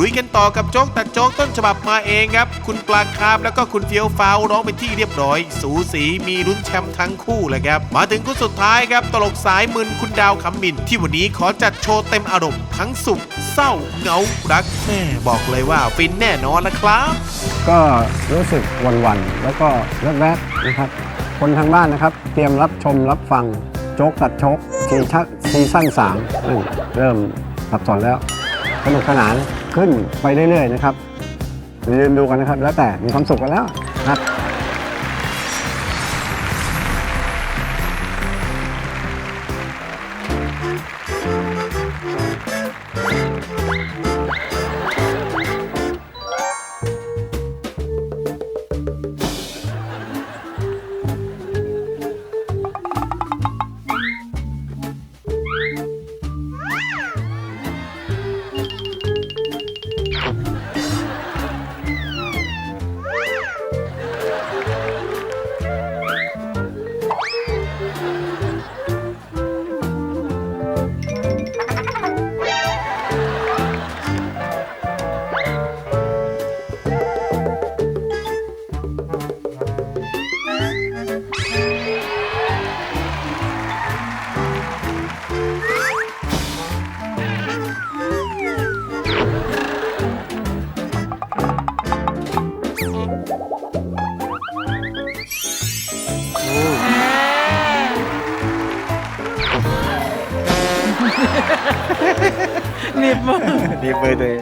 ลุยกันต่อกับโจ๊กตัดโจ๊กต้นฉบับมาเองครับ คุณปลาคาร์ฟแล้วก็คุณเฟียวฟ้าวร้องเป็นที่เรียบร้อย สูสีมีลุ้นแชมป์ทั้งคู่เลยครับ มาถึงคู่สุดท้ายครับ ตลกสายมึนคุณดาวขำมินที่วันนี้ขอจัดโชว์เต็มอารมณ์ทั้งสุขเศร้าเหงารักแม่บอกเลยว่าฟินแน่นอนนะครับ ก็รู้สึกหวันๆแล้วก็แวบๆนะครับคนทางบ้านนะครับ เตรียมรับชมรับฟังโจ๊กตัดโชกซีชั่นซีซั่นสามเริ่มสับสนแล้ว สนุกสนานขึ้นไปเรื่อยๆนะครับยืนดูกันนะครับ แล้วแต่มีความสุขกันแล้วครับ หนีบมือดีมือเลย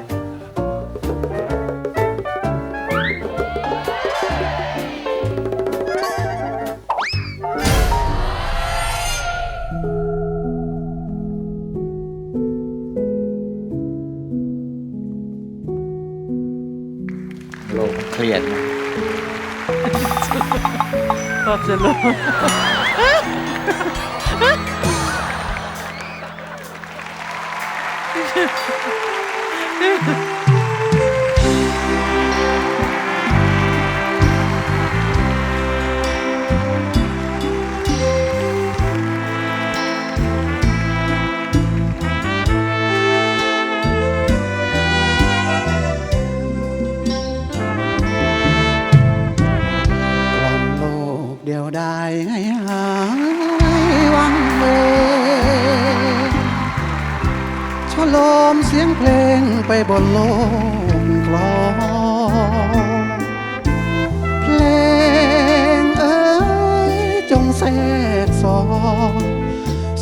โลกเครียดนะชอบจะรู้ บนโลกกลองเพลงเอ้ยจงแทรกซอน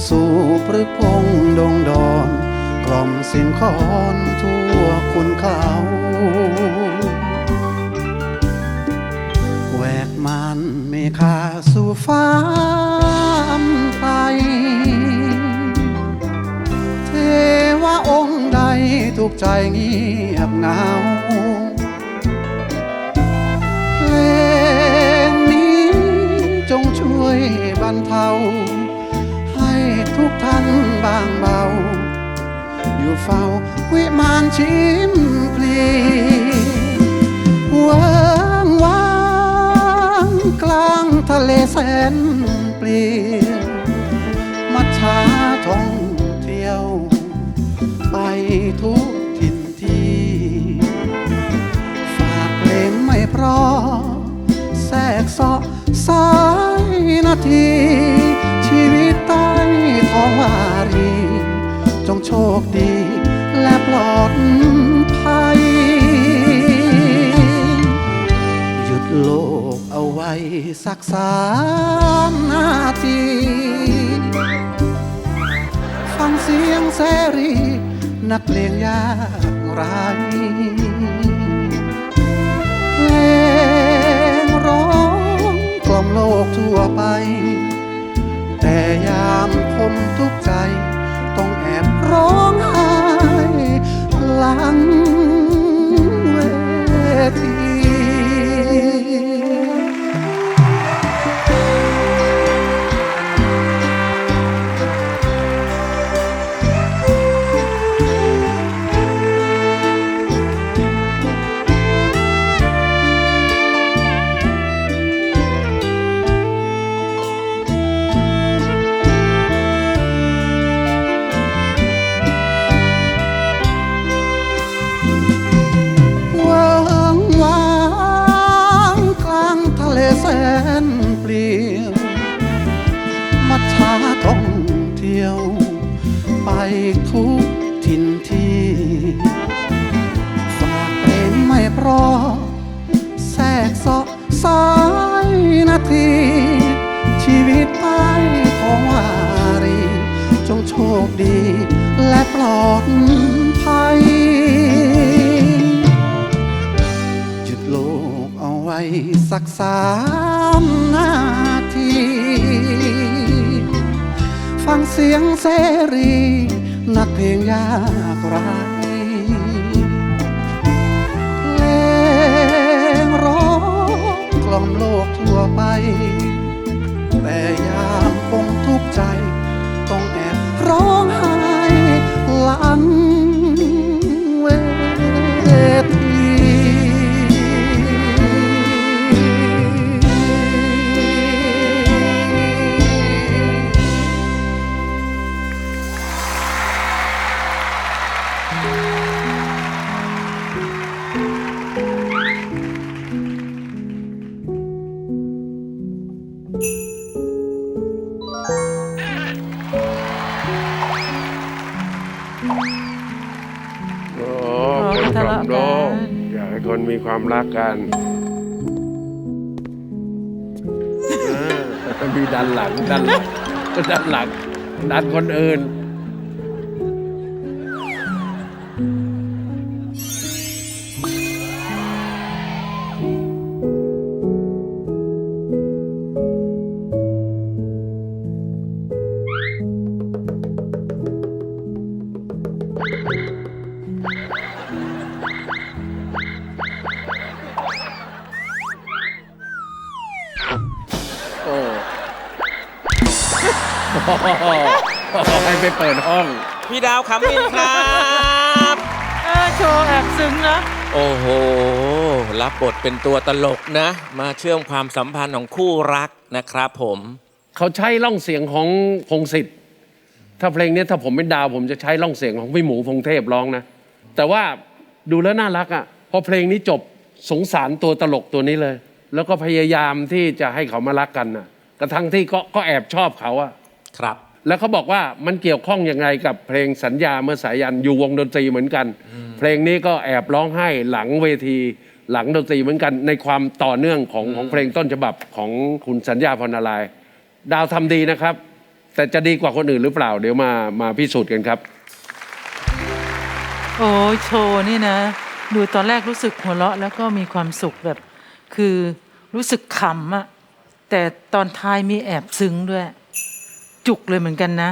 สู่พฤกพงดงดอนกล่อมเสียงคอนทั่วคุณเขาแหวกมันเมฆาสู่ฟ้า ใจเงียบเหงาเพลงนี้จงช่วยบรรเทา ให้ทุกท่านบางเบา อยู่เฝ้าวิมานชิมพลีวางวางกลางทะเลแสนเปลี่ยวมัจฉาท่องเที่ยวไปทุก ไม่เพราะแทรกสาะสายนาที ชีวิตใต้ท้องวารี จงโชคดีและปลอดภัย หยุดโลกเอาไว้สักสามนาที ฟังเสียงแสรี นักเลงยากไร โลกทั่วไป แต่ยามผมทุกข์ใจ ต้องแอบร้องไห้หลังเวที ทีชีวิตใต้ของวารี จงโชคดีและปลอดภัยหยุดโลกเอาไว้สักสามนาที ฟังเสียงเสรี นักเพลงยากไรเล่อมโลกทั่วไป แต่ยา มีความรักกันมีดันหลังดันหลังดันหลังดันคนอื่น ให้ไปเปิดห้อง พี่ดาวขำมินครับ เออโชว์แอบซึ้งนะโอ้โห รับบทเป็นตัวตลกนะ มาเชื่อมความสัมพันธ์ของคู่รักนะครับผม เขาใช้ล่องเสียงของพงศิษฐ์ถ้าเพลงนี้ถ้าผมเป็นดาว ผมจะใช้ล่องเสียงของพี่หมูพงเทพร้องนะ แต่ว่าดูแล้วน่ารักอะ่ะพอเพลงนี้จบสงสารตัวตลกตัวนี้เลย แล้วก็พยายามที่จะให้เขามารักกันน่ะ กระทั่งที่ก็ก็แอบชอบเขาอะ ครับ แล้วเขาบอกว่ามันเกี่ยวข้องยังไงกับเพลงสัญญาเมื่อสายันอยู่วงดนตรีเหมือนกัน เพลงนี้ก็แอบร้องไห้หลังเวทีหลังดนตรีเหมือนกัน ในความต่อเนื่องของของเพลงต้นฉบับของคุณสัญญาพรนารายณ์ดาวทำดีนะครับ แต่จะดีกว่าคนอื่นหรือเปล่า เดี๋ยวมามาพิสูจน์กันครับ โอ้ยโชว์นี่นะ ดูตอนแรกรู้สึกหัวเราะแล้วก็มีความสุขแบบ คือรู้สึกขำอะแต่ตอนท้ายมีแอบซึ้งด้วย จุกเลยเหมือนกันนะ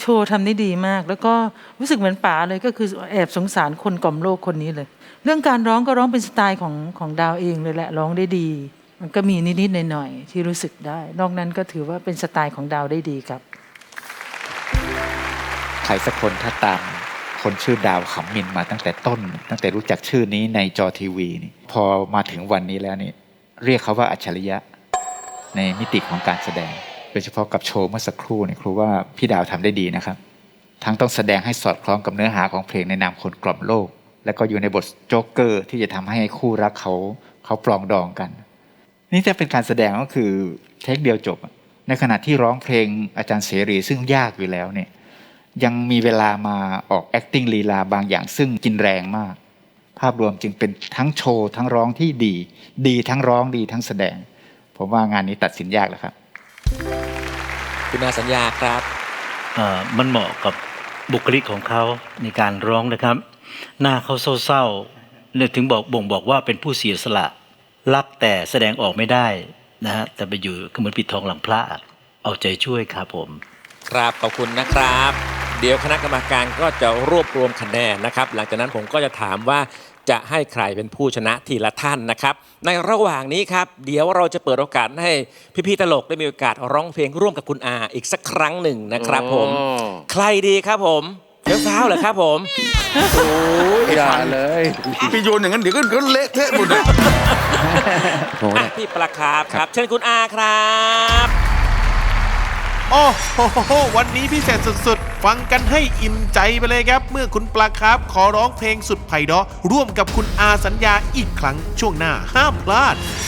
โชว์ทำได้ดีมาก แล้วก็รู้สึกเหมือนป๋าเลยก็คือแอบสงสารคนกล่อมโลกคนนี้เลย เรื่องการร้องก็ร้องเป็นสไตล์ของของดาวเองเลยแหละร้องได้ดี มันก็มีนิดๆหน่อยๆที่รู้สึกได้ นอกนั้นก็ถือว่าเป็นสไตล์ของดาวได้ดีครับ ใครสักคนถ้าตามคนชื่อดาวขำมินมาตั้งแต่ต้น ตั้งแต่รู้จักชื่อนี้ในจอทีวีนี่พอมาถึงวันนี้แล้วนี่เรียกเขาว่าอัจฉริยะในมิติของการแสดง โดยเฉพาะกับโชว์เมื่อสักครู่เนี่ยครูว่าพี่ดาวทำได้ดีนะครับ ทั้งต้องแสดงให้สอดคล้องกับเนื้อหาของเพลงในนามคนกล่อมโลก แล้วก็อยู่ในบทโจ๊กเกอร์ที่จะทำให้คู่รักเขาเขาปลองดองกัน นี่จะเป็นการแสดงก็คือเทคเดียวจบ ในขณะที่ร้องเพลงอาจารย์เสรีซึ่งยากอยู่แล้วเนี่ยยังมีเวลามาออก acting ลีลาบางอย่างซึ่งกินแรงมาก ภาพรวมจึงเป็นทั้งโชว์ทั้งร้องที่ดี ดีทั้งร้องดีทั้งแสดง ผมว่างานนี้ตัดสินยากแล้วครับ คุณอาสัญญาครับเอ่อมันเหมาะกับบุคลิกของเขาในการร้องนะครับ หน้าเขาเศร้าๆเนี่ยถึงบอกบ่งบอกว่าเป็นผู้เสียสละรักแต่แสดงออกไม่ได้นะฮะแต่ไปอยู่ก็เหมือนปิดทองหลังพระเอาใจช่วยครับผม ครับขอบคุณนะครับ เดี๋ยวคณะกรรมการก็จะรวบรวมคะแนนนะครับ หลังจากนั้นผมก็จะถามว่า จะให้ใครเป็นผู้ชนะทีละท่านนะครับ ในระหว่างนี้ครับ เดี๋ยวเราจะเปิดโอกาสให้พี่ๆตลกได้มีโอกาสร้องเพลงร่วมกับคุณอาอีกสักครั้งหนึ่งนะครับผมอ๋อใครดีครับผมเดี๋ยวฟ้าวเหรอครับผมโอ้ยอย่าเลยพี่โยนอย่างนั้นเดี๋ยวก็ก็เละเทะหมดเลยอะพี่ปลาคาร์ฟครับ เชิญคุณอาครับ โอ้โหวันนี้พิเศษสุดๆ ฟังกันให้อิ่มใจไปเลยครับ เมื่อคุณปลาคาร์ฟขอร้องเพลงสุดไพเราะร่วมกับคุณอาสัญญาอีกครั้งช่วงหน้าห้ามพลาด